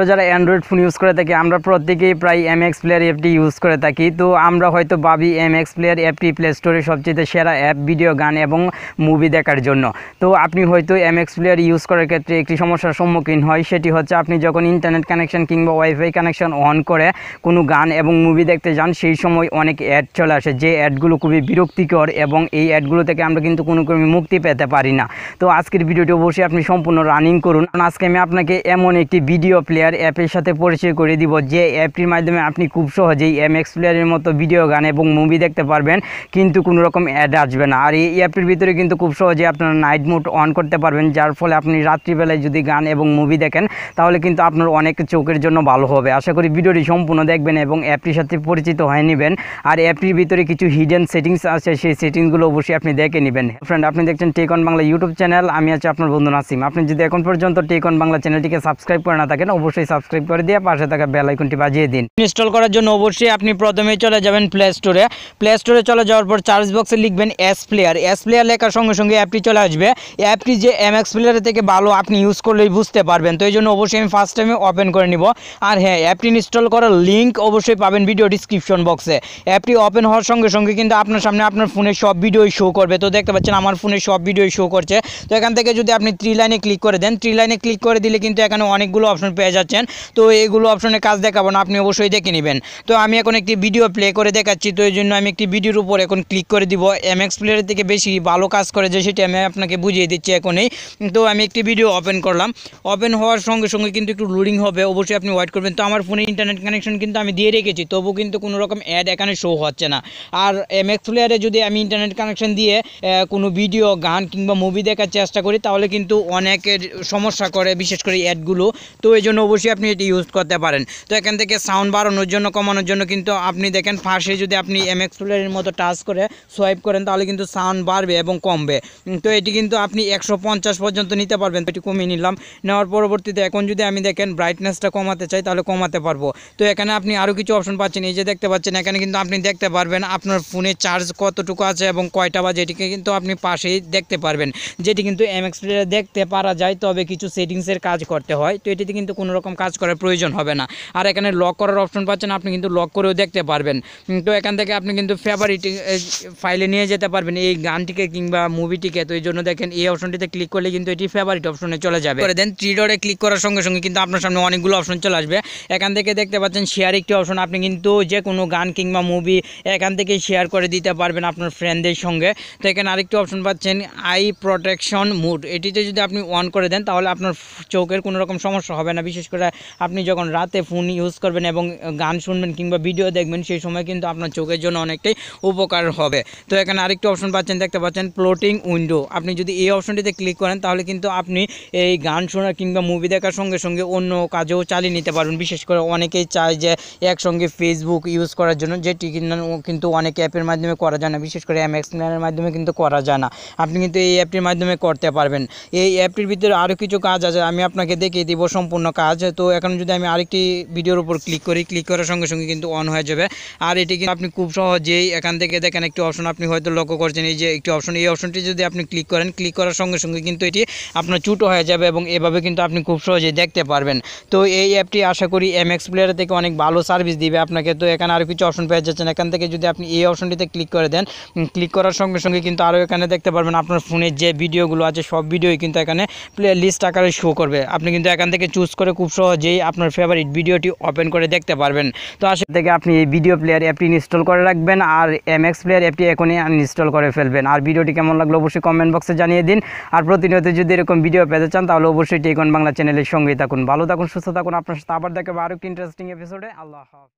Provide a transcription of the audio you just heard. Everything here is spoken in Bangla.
তো যারা অ্যান্ড্রয়েড ফোন ইউজ করে থাকি, আমরা প্রত্যেকেই প্রায় এম এক্স প্লেয়ার অ্যাপটি ইউজ করে থাকি। তো আমরা হয়তো ভাবি এম এক্স প্লেয়ার অ্যাপটি প্লে স্টোরে সবচেয়ে সেরা অ্যাপ ভিডিও গান এবং মুভি দেখার জন্য। তো আপনি হয়তো এম এক্স প্লেয়ার ইউজ করার ক্ষেত্রে একটি সমস্যার সম্মুখীন হয়, সেটি হচ্ছে আপনি যখন ইন্টারনেট কানেকশন কিংবা ওয়াইফাই কানেকশন অন করে কোনো গান এবং মুভি দেখতে যান, সেই সময় অনেক অ্যাড চলে আসে। যে অ্যাডগুলো খুবই বিরক্তিকর এবং এই অ্যাডগুলো থেকে আমরা কিন্তু কোনো ক্রমে মুক্তি পেতে পারি না। তো আজকের ভিডিওটি অবশ্যই আপনি সম্পূর্ণ রানিং করুন। আজকে আমি আপনাকে এমন একটি ভিডিও প্লেয়ার অ্যাপের সাথে পরিচয় করে দিব। যে অ্যাপটির মাধ্যমে আপনি খুব সহজেই এম এক্স প্লেয়ারের মতো ভিডিও গান এবং মুভি দেখতে পারবেন। কিন্তু কোনো রকম অ্যাড আসবে না। আর এই অ্যাপটির ভিতরে কিন্তু খুব সহজেই আপনারা নাইট মোড অন করতে পারবেন, যার ফলে আপনি রাত্রিবেলায় যদি গান এবং মুভি দেখেন, তাহলে কিন্তু আপনার অনেক চোখের জন্য ভালো হবে। আশা করি ভিডিওটি সম্পূর্ণ দেখবেন এবং অ্যাপটির সাথে পরিচিত হয়ে নেবেন। আর অ্যাপটির ভিতরে কিছু হিডেন সেটিংস আছে, সেই সেটিংসগুলো অবশ্যই আপনি দেখে নেবেন। ফ্রেন্ড আপনি দেখছেন tech on Bangla YouTube channel আমি আছি আপনার বন্ধু নাসিম। আপনি যদি এখন পর্যন্ত টেক অন বাংলা চ্যানেলটিকে সাবস্ক্রাইব করে না থাকেন, অবশ্যই সাবস্ক্রাইব করে দিয়ে পাশে থাকা বেল আইকনটি বাজিয়ে দিন। ইনস্টল করার জন্য অবশ্যই আপনি প্রথমে চলে যাবেন প্লে স্টোরে প্লে স্টোরে চলে যাওয়ার পর চার্জ বক্সে লিখবেন এস প্লেয়ার এস প্লেয়ার লেখার সঙ্গে সঙ্গে অ্যাপটি চলে আসবে। অ্যাপটি যে এম এক্স প্লেয়ারের থেকে ভালো আপনি ইউজ করলেই বুঝতে পারবেন। তো এই জন্য অবশ্যই আমি ফার্স্ট টাইমে ওপেন করে নিব। আর হ্যাঁ অ্যাপটি ইনস্টল করার লিঙ্ক অবশ্যই পাবেন ভিডিও ডিসক্রিপশন বক্সে অ্যাপটি ওপেন হওয়ার সঙ্গে সঙ্গে কিন্তু আপনার সামনে আপনার ফোনে সব ভিডিওই শো করবে। তো দেখতে পাচ্ছেন আমার ফোনে সব ভিডিওই শো করছে। তো এখান থেকে যদি আপনি থ্রি লাইনে ক্লিক করে দেন থ্রি লাইনে ক্লিক করে দিলে কিন্তু এখানে অনেকগুলো অপশন পেয়ে যাচ্ছেন, তো এগুলো অপশনে কাজ দেখাবো না, আপনি অবশ্যই দেখে নেবেন। তো আমি এখন একটি ভিডিও প্লে করে দেখাচ্ছি, তো এই জন্য আমি একটি ভিডিওর উপর এখন ক্লিক করে দিব। এম এক্স প্লেয়ারের থেকে বেশি ভালো কাজ করে যে সেটি আমি আপনাকে বুঝিয়ে দিচ্ছি এখনই। তো আমি একটি ভিডিও ওপেন করলাম। ওপেন হওয়ার সঙ্গে সঙ্গে কিন্তু একটু লোডিং হবে, অবশ্যই আপনি ওয়েট করবেন। তো আমার ফোনে ইন্টারনেট কানেকশন কিন্তু আমি দিয়ে রেখেছি তবু কিন্তু কোনো রকম অ্যাড এখানে শো হচ্ছে না। আর এম এক্স প্লেয়ারে যদি আমি ইন্টারনেট কানেকশন দিয়ে কোনো ভিডিও গান কিংবা মুভি দেখার চেষ্টা করি, তাহলে কিন্তু অনেকের সমস্যা করে, বিশেষ করে অ্যাডগুলো তো এই জন্য অবশ্যই আপনি এটি ইউজ করতে পারেন। তো এখান থেকে সাউন্ড বাড়ানোর জন্য, কমানোর জন্য কিন্তু আপনি দেখেন ফার্স্টে যদি আপনি এম এক্স মতো টাচ করে সোয়াইপ করেন, তাহলে কিন্তু সাউন্ড বাড়বে এবং কমবে। তো এটি কিন্তু আপনি একশো পঞ্চাশ পর্যন্ত নিতে পারবেন। এটি কমিয়ে নিলাম। নেওয়ার পরবর্তীতে এখন যদি আমি দেখেন ব্রাইটনেসটা কমাতে চাই, তাহলে কমাতে পারব। তো এখানে আপনি আরও কিছু অপশন পাচ্ছেন। এই যে দেখতে পাচ্ছেন, এখানে কিন্তু আপনি দেখতে পারবেন আপনার ফোনে চার্জ কতটুকু আছে এবং কয়টা বাজে, এটিকে কিন্তু আপনি পাশেই দেখতে পারবেন। যেটি কিন্তু এম এক্স দেখতে পারা যায়, তবে কিছু সেটিংসের কাজ করতে হয়। তো এটিতে কিন্তু কোনো রকম কাজ করার প্রয়োজন হবে না। আর এখানে লক করার অপশন পাচ্ছেন, আপনি কিন্তু লক করেও দেখতে পারবেন। তো এখান থেকে আপনি কিন্তু ফেভারিট ফাইলে নিয়ে যেতে পারবেন, এই গানটিকে কিংবা মুভিটিকে তো এই জন্য দেখেন, এই অপশনটিতে ক্লিক করলে কিন্তু এটি ফেভারিট অপশনে চলে যাবে। করে দেন থ্রি ক্লিক করার সঙ্গে সঙ্গে কিন্তু আপনার সামনে অনেকগুলো অপশন চলে আসবে। এখান থেকে দেখতে পাচ্ছেন শেয়ার একটি অপশন আপনি কিন্তু যে কোনো গান কিংবা মুভি এখান থেকে শেয়ার করে দিতে পারবেন আপনার ফ্রেন্ডদের সঙ্গে। তো এখানে আরেকটি অপশন পাচ্ছেন আই প্রোটেকশন মুড এটিতে যদি আপনি অন করে দেন, তাহলে আপনার চোখের কোনো রকম সমস্যা হবে না। বিশেষ করে আপনি যখন রাতে ফোন ইউজ করবেন এবং গান শুনবেন কিংবা ভিডিও দেখবেন, সেই সময় কিন্তু আপনার চোখের জন্য অনেকটাই উপকার হবে। তো এখানে আরেকটি অপশন পাচ্ছেন, দেখতে পাচ্ছেন ফ্লোটিং উইন্ডো আপনি যদি এই অপশনটিতে ক্লিক করেন, তাহলে কিন্তু আপনি এই গান শোনা কিংবা মুভি দেখার সঙ্গে সঙ্গে অন্য কাজেও চালিয়ে নিতে পারবেন। বিশেষ করে অনেকেই চায় যে একসঙ্গে ফেসবুক ইউজ করার জন্য, যেটি কিনা কিন্তু অনেক অ্যাপের মাধ্যমে করা যায় না। বিশেষ করে এম এক্স মাধ্যমে কিন্তু করা যায় না। আপনি কিন্তু এই অ্যাপটির মাধ্যমে করতে পারবেন। এই অ্যাপটির ভিতরে আরও কিছু কাজ আছে, আমি আপনাকে দেখিয়ে দিব সম্পূর্ণ কাজ। তো এখন যদি আমি আরেকটি ভিডিওর উপর ক্লিক করি ক্লিক করার সঙ্গে সঙ্গে কিন্তু অন হয়ে যাবে। আর এটি কিন্তু আপনি খুব সহজেই এখান থেকে দেখেন একটি অপশন আপনি হয়তো লক্ষ্য করছেন, এই যে একটি অপশন এই অপশনটি যদি আপনি ক্লিক করেন ক্লিক করার সঙ্গে সঙ্গে কিন্তু এটি আপনার চুটো হয়ে যাবে এবং এভাবে কিন্তু আপনি খুব সহজেই দেখতে পারবেন। তো এই অ্যাপটি আশা করি এম এক্স প্লেয়ার থেকে অনেক ভালো সার্ভিস দিবে আপনাকে। তো এখানে আরও কিছু অপশন পেয়ে যাচ্ছেন। এখান থেকে যদি আপনি এই অপশনটিতে ক্লিক করে দেন ক্লিক করার সঙ্গে সঙ্গে কিন্তু আরও এখানে দেখতে পারবেন আপনার ফোনের যে ভিডিওগুলো আছে, সব ভিডিওই কিন্তু এখানে প্লে লিস্ট আকারে শো করবে। আপনি কিন্তু এখান থেকে চুজ করে খুব সহজেই আপনার ফেভারিট ভিডিওটি ওপেন করে দেখতে পারবেন। তো আসে থেকে আপনি এই ভিডিও প্লেয়ার অ্যাপটি ইনস্টল করে রাখবেন আর এম এক্স প্লেয়ার অ্যাপটি এখনই ইনস্টল করে ফেলবেন। আর ভিডিওটি কেমন লাগল অবশ্যই কমেন্ট বক্সে জানিয়ে দিন। আর প্রতিনিয়ত যদি এরকম ভিডিও পেতে চান, তাহলে অবশ্যই টেকন বাংলা চ্যানেলের সঙ্গেই থাকুন। ভালো থাকুন, সুস্থ থাকুন। আপনার সাথে আবার দেখাবো আরও একটি ইন্টারেস্টিং এপিসোডে আল্লাহ হাফেজ।